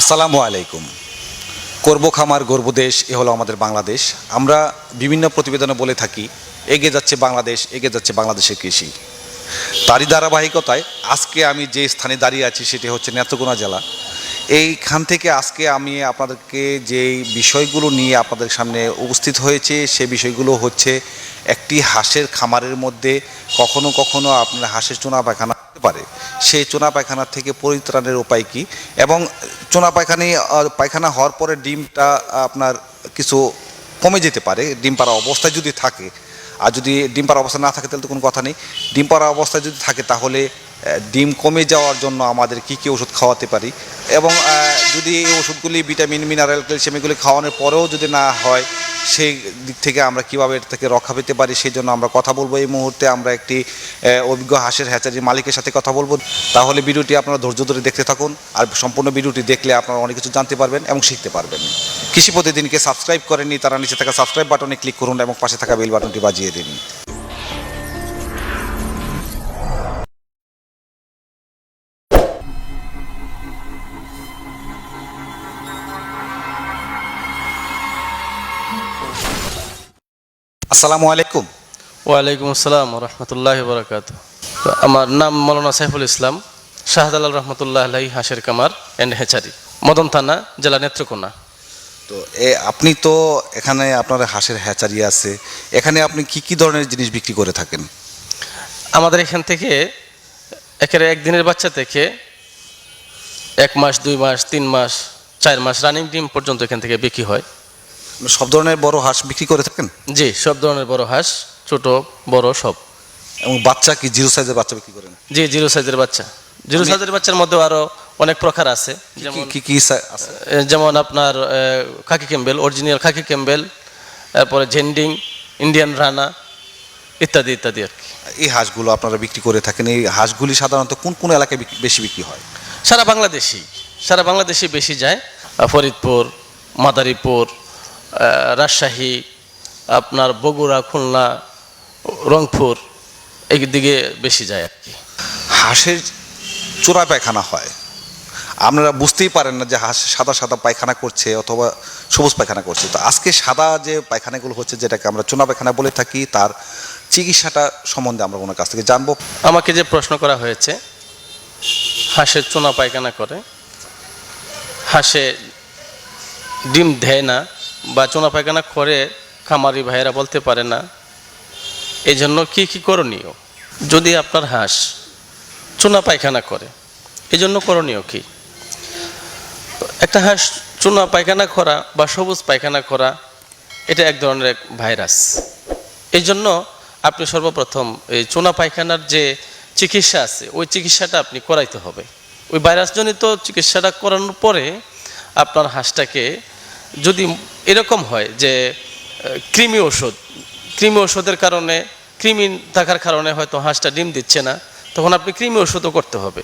আসসালামু আলাইকুম। করব খামার, গর্ব দেশ, এ হলো আমাদের বাংলাদেশ। আমরা বিভিন্ন প্রতিবেদনে বলে থাকি, এগিয়ে যাচ্ছে বাংলাদেশ, এগিয়ে যাচ্ছে বাংলাদেশের কৃষি। তারই ধারাবাহিকতায় আজকে আমি যে স্থানে দাঁড়িয়ে আছি, সেটি হচ্ছে নেত্রকোনা জেলা। এইখান থেকে আজকে আমি আপনাদেরকে যে বিষয়গুলো নিয়ে আপনাদের সামনে উপস্থিত হয়েছে, সে বিষয়গুলো হচ্ছে একটি হাঁসের খামারের মধ্যে কখনো কখনো আপনার হাঁসের চুনা পায়খানা পারে। সেই চুনা পায়খানা থেকে পরিত্রাণের উপায় কি? এবং চোনা পায়খানি পায়খানা হওয়ার পরে ডিমটা আপনার কিছু কমে যেতে পারে। ডিম পাড়া অবস্থায় যদি থাকে, আর যদি ডিম পাড়া অবস্থা না থাকে, তাহলে তো কোনো কথা নেই। ডিম পাড়া অবস্থায় যদি থাকে, তাহলে ডিম কমে যাওয়ার জন্য আমাদের কী কী ওষুধ খাওয়াতে পারি? এবং যদি এই ওষুধগুলি ভিটামিন মিনারেল ক্যালসিয়াম এগুলি খাওয়ানোর পরেও যদি না হয়, সেই দিক থেকে আমরা কীভাবে এর থেকে রক্ষা পেতে পারি, সেই জন্য আমরা কথা বলব। এই মুহূর্তে আমরা একটি অভিজ্ঞ হাঁসের হ্যাচারির মালিকের সাথে কথা বলব। তাহলে ভিডিওটি আপনারা ধৈর্য ধরে দেখতে থাকুন আর সম্পূর্ণ ভিডিওটি দেখলে আপনারা অনেক কিছু জানতে পারবেন এবং শিখতে পারবেন। কৃষি প্রতিদিনকে সাবস্ক্রাইব করেননি, তারা নিচে থাকা সাবস্ক্রাইব বাটনে ক্লিক করুন এবং পাশে থাকা বেল বাটনটি বাজিয়ে দিন। আসসালামু আলাইকুম। ওয়ালাইকুম আসসালাম রহমতুল্লাহ বরকাত। আমার নাম মৌলানা সাইফুল ইসলাম শাহজালাল রহমতুল্লাহ আলাই হাঁসের কামার অ্যান্ড হেচারি মদন থানা জেলা নেত্রকোনা। তো এ আপনি তো এখানে আপনার হাঁসের হ্যাচারি আছে এখানে আপনি কি কি ধরনের জিনিস বিক্রি করে থাকেন? আমাদের এখান থেকে একেবারে একদিনের বাচ্চা থেকে এক মাস দুই মাস তিন মাস চার মাস রানিং ডিম পর্যন্ত এখান থেকে বিক্রি হয়। সব ধরনের বড় হাঁস বিক্রি করে থাকেন? জি সব ধরনের বড় হাঁস ছোট বড় সব। এবং বাচ্চা কি জিরো সাইজের বাচ্চা বিক্রি করেন? জি জিরো সাইজের বাচ্চা। জিরো সাইজের বাচ্চার মধ্যেও আরও অনেক প্রকার আছে। যেমন কি কি আছে? যেমন আপনার khaki campbell original khaki campbell তারপরে জেন্ডিং ইন্ডিয়ান রানা ইত্যাদি ইত্যাদি আর কি। এই হাঁসগুলো আপনারা বিক্রি করে থাকেন। এই হাঁসগুলি সাধারণত কোন কোন এলাকায় বেশি বিক্রি হয়? সারা বাংলাদেশি সারা বাংলাদেশে বেশি যায়। ফরিদপুর মাদারীপুর রাজশাহী আপনার বগুড়া খুলনা রংপুর এই দিকে বেশি যায় আর কি। হাঁসের চোরা পায়খানা হয়। আপনারা বুঝতেই পারেন না যে হাঁস সাদা সাদা পায়খানা করছে অথবা সবুজ পায়খানা করছে। তো আজকে সাদা যে পায়খানাগুলো হচ্ছে যেটাকে আমরা চোনা পায়খানা বলে থাকি তার চিকিৎসাটা সম্বন্ধে আমরা ওনার কাছ থেকে জানব। আমাকে যে প্রশ্ন করা হয়েছে হাঁসের চোনা পায়খানা করে হাঁসে ডিম দেয় না বা চোনা পায়খানা করে খামারি ভাইয়েরা বলতে পারে না এই জন্য কী কী করণীয়? যদি আপনার হাঁস চুনা পায়খানা করে এই জন্য করণীয় কি? একটা হাঁস চুনা পায়খানা করা বা সবুজ পায়খানা করা, এটা এক ধরনের এক ভাইরাস। এই জন্য আপনি সর্বপ্রথম এই চুনা পায়খানার যে চিকিৎসা আছে, ওই চিকিৎসাটা আপনি করাইতে হবে। ওই ভাইরাসজনিত চিকিৎসাটা করানোর পরে আপনার হাঁসটাকে যদি এরকম হয় যে কৃমি ওষুধ, কৃমি ওষুধের কারণে, কৃমি থাকার কারণে হয়তো হাঁসটা ডিম দিচ্ছে না, তখন আপনি কৃমি ওষুধও করতে হবে।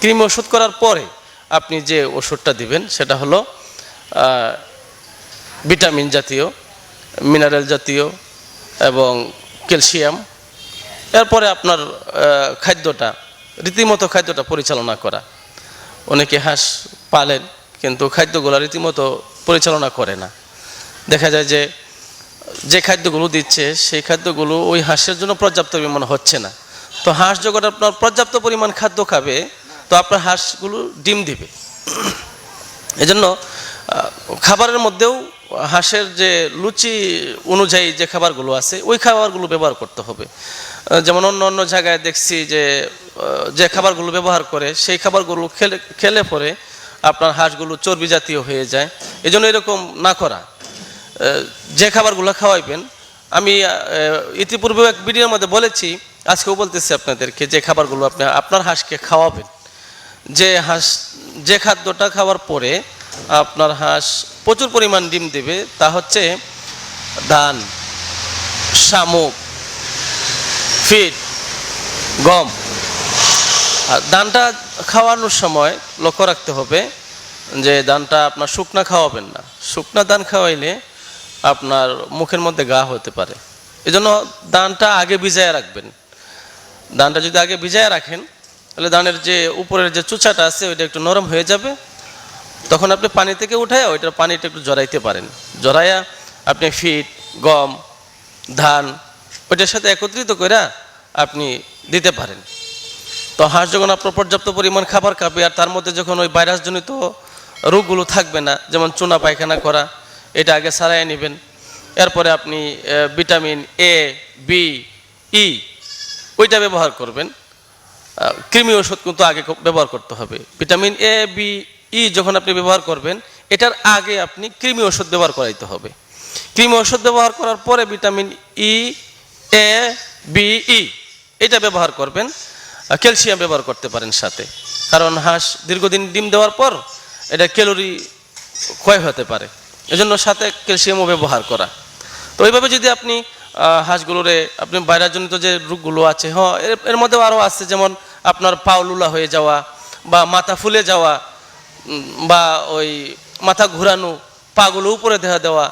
কৃমি ওষুধ করার পরে আপনি যে ওষুধটা দিবেন, সেটা হলো ভিটামিন জাতীয়, মিনারেল জাতীয় এবং ক্যালসিয়াম। এরপরে আপনার খাদ্যটা, রীতিমতো খাদ্যটা পরিচালনা করা। অনেকে হাঁস পালেন, কিন্তু খাদ্যগুলো রীতিমতো পরিচালনা করে না। দেখা যায় যে যে খাদ্যগুলো দিচ্ছে, সেই খাদ্যগুলো ওই হাঁসের জন্য পর্যাপ্ত পরিমাণ হচ্ছে না। তো হাঁস যখন আপনার পর্যাপ্ত পরিমাণ খাদ্য খাবে, তো আপনার হাঁসগুলো ডিম দিবে। এজন্য খাবারের মধ্যেও হাঁসের যে লুচি অনুযায়ী যে খাবারগুলো আছে, ওই খাবারগুলো ব্যবহার করতে হবে। যেমন অন্য অন্য জায়গায় দেখছি যে যে খাবারগুলো ব্যবহার করে, সেই খাবারগুলো খেলে খেলে পরে আপনার হাঁসগুলো চর্বি জাতীয় হয়ে যায় এই জন্য এরকম না করা। যে খাবারগুলো খাওয়াইবেন, আমি ইতিপূর্বে এক ভিডিওর মধ্যে বলেছি, আজকেও বলতেছি আপনাদেরকে যে খাবারগুলো আপনি, আপনার হাঁসকে খাওয়াবেন। যে হাঁস, যে খাদ্যটা খাওয়ার পরে আপনার হাঁস প্রচুর পরিমাণ ডিম দেবে, তা হচ্ছে ধান, শামুক ফিট গম। আর ধানটা খাওয়ানোর সময় লক্ষ্য রাখতে হবে যে ধানটা আপনার শুকনা খাওয়াবেন না। শুকনা ধান খাওয়াইলে আপনার মুখের মধ্যে গা হতে পারে। এজন্য ধানটা আগে ভিজায় রাখবেন। ধানটা যদি আগে ভিজায় রাখেন, তাহলে ধানের যে উপরের যে চুচাটা আছে, ওইটা একটু নরম হয়ে যাবে। তখন আপনি পানি থেকে উঠায় ওইটার পানিটা একটু জড়াইতে পারেন। জড়াইয়া আপনি ফিট, গম, ধান, ওইটার সাথে একত্রিত করে আপনি দিতে পারেন। তো হাঁস যখন আপনার পর্যাপ্ত পরিমাণ খাবার খাবে আর তার মধ্যে যখন ওই ভাইরাসজনিত রোগগুলো থাকবে না, যেমন চুনা পায়খানা করা, এটা আগে সারাই নেবেন। এরপরে আপনি ভিটামিন এ, বি, ই, ওইটা ব্যবহার করবেন। কৃমি ওষুধ কিন্তু আগে ব্যবহার করতে হবে। ভিটামিন এ, বি, ই যখন আপনি ব্যবহার করবেন, এটার আগে আপনি কৃমি ওষুধ ব্যবহার করাইতে হবে। কৃমি ওষুধ ব্যবহার করার পরে ভিটামিন ই, এ, বি, ই, এটা ব্যবহার করবেন। ক্যালসিয়াম ব্যবহার করতে পারেন সাথে। কারণ হাঁস দীর্ঘদিন ডিম দেওয়ার পর এটা ক্যালোরি ক্ষয় হতে পারে। এজন্য সাথে ক্যালসিয়ামও ব্যবহার করা। তো এইভাবে যদি আপনি হাঁসগুলোরে আপনি বাইরাজনিত যে রোগগুলো আছে হ্যাঁ এর মধ্যেও আরও আছে, যেমন আপনার পাউলুলা হয়ে যাওয়া বা মাথা ফুলে যাওয়া বা ওই মাথা ঘুরানো, পাগুলো উপরে দেখা দেওয়া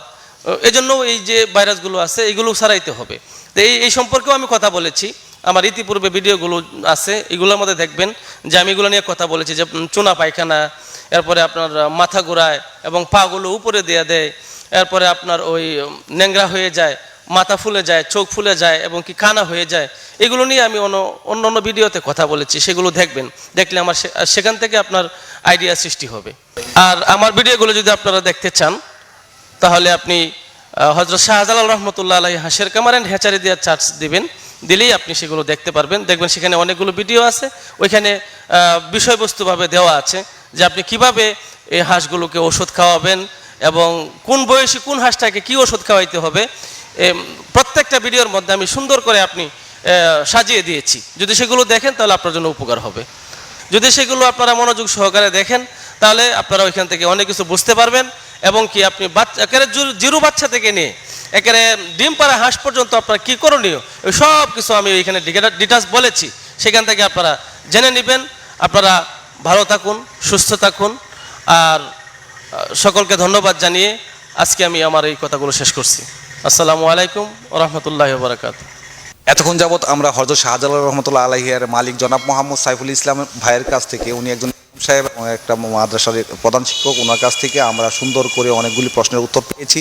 এই জন্য এই যে ভাইরাসগুলো আছে, এগুলো সারাইতে হবে। তো এই এই সম্পর্কেও আমি কথা বলেছি। আমার ইতিপূর্বে ভিডিওগুলো আছে, এগুলোর মধ্যে দেখবেন যে আমি এগুলো নিয়ে কথা বলেছি, যে চুনা পায়খানা, এরপরে আপনার মাথা ঘোরায় এবং পাগুলো উপরে দিয়ে দেয়, এরপরে আপনার ওই ন্যাংরা হয়ে যায়, মাথা ফুলে যায়, চোখ ফুলে যায় এবং কি কানা হয়ে যায়, এগুলো নিয়ে আমি অন্য অন্য অন্য ভিডিওতে কথা বলেছি, সেগুলো দেখবেন, দেখলে আমার সেখান থেকে আপনার আইডিয়া সৃষ্টি হবে। আর আমার ভিডিওগুলো যদি আপনারা দেখতে চান, তাহলে আপনি হজরত শাহজালাল রহমতুল্লাহ আলাই হাসের কামার অ্যান্ড হ্যাচারি দিয়ে চার্জ দিবেন। দিলেই আপনি সেগুলো দেখতে পারবেন। দেখবেন সেখানে অনেকগুলো ভিডিও আছে। ওইখানে বিষয়বস্তুভাবে দেওয়া আছে যে আপনি কীভাবে এই হাঁসগুলোকে ওষুধ খাওয়াবেন এবং কোন বয়সী কোন হাঁসটাকে কি ওষুধ খাওয়াইতে হবে প্রত্যেকটা ভিডিওর মধ্যে আমি সুন্দর করে আপনি সাজিয়ে দিয়েছি। যদি সেগুলো দেখেন তাহলে আপনার জন্য উপকার হবে। যদি সেগুলো আপনারা মনোযোগ সহকারে দেখেন, তাহলে আপনারা ওইখান থেকে অনেক কিছু বুঝতে পারবেন এবং কি আপনি বাচ্চা জিরো বাচ্চা থেকে নিয়ে একেবারে ডিম পাড়া হাঁস পর্যন্ত আপনার কী করণীয়? সব কিছু আমি ওইখানে ডিটাস বলেছি। সেখান থেকে আপনারা জেনে নেবেন। আপনারা ভালো থাকুন, সুস্থ থাকুন। আর সকলকে ধন্যবাদ জানিয়ে আজকে আমি আমার এই কথাগুলো শেষ করছি। আসসালামু আলাইকুম রহমতুল্লাহ বারাকাত এতক্ষণ যাবৎ আমরা হজরত শাহজালাল রহমতুল্লাহ আলহিয়ার মালিক জনাব মোহাম্মদ সাইফুল ইসলাম ভাইয়ের কাছ থেকে উনি একজন সাহেব একটা মাদ্রাসার প্রধান শিক্ষক ওনার কাছ থেকে আমরা সুন্দর করে অনেকগুলি প্রশ্নের উত্তর পেয়েছি।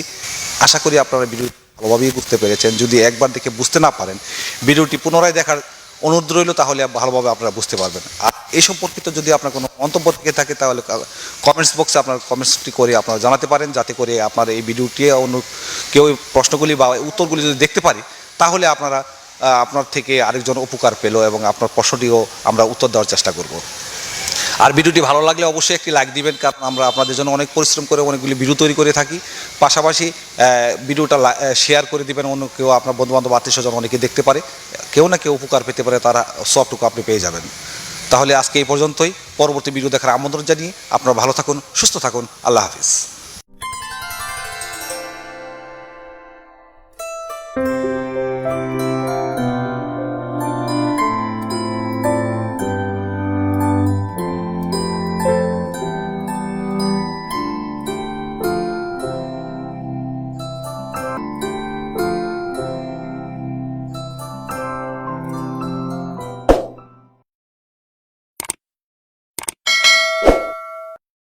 আশা করি আপনারা ভিডিও ভালোভাবেই বুঝতে পেরেছেন। যদি একবার দেখে বুঝতে না পারেন, ভিডিওটি পুনরায় দেখার অনুরোধ রইল, তাহলে ভালোভাবে আপনারা বুঝতে পারবেন। আর এই সম্পর্কিত যদি আপনার কোনো মন্তব্য থেকে থাকে, তাহলে কমেন্টস বক্সে আপনার কমেন্টসটি করে আপনারা জানাতে পারেন, যাতে করে আপনার এই ভিডিওটি অন্য কেউ প্রশ্নগুলি বা উত্তরগুলি যদি দেখতে পারি, তাহলে আপনারা আপনার থেকে আরেকজন উপকার পেল এবং আপনার প্রশ্নটিও আমরা উত্তর দেওয়ার চেষ্টা করব। আর ভিডিওটি ভালো লাগলে অবশ্যই একটি লাইক দিবেন, কারণ আমরা আপনাদের জন্য অনেক পরিশ্রম করে অনেকগুলি ভিডিও তৈরি করে থাকি। পাশাপাশি ভিডিওটা শেয়ার করে দিবেন অন্য কেউ, আপনার বন্ধুবান্ধব, আত্মীয় স্বজন অনেকে দেখতে পারে। কেউ না কেউ উপকার পেতে পারে, তারা সবটুকু আপনি পেয়ে যাবেন। তাহলে আজকে এই পর্যন্তই। পরবর্তী ভিডিও দেখার আমন্ত্রণ জানিয়ে আপনারা ভালো থাকুন, সুস্থ থাকুন। আল্লাহ হাফিজ।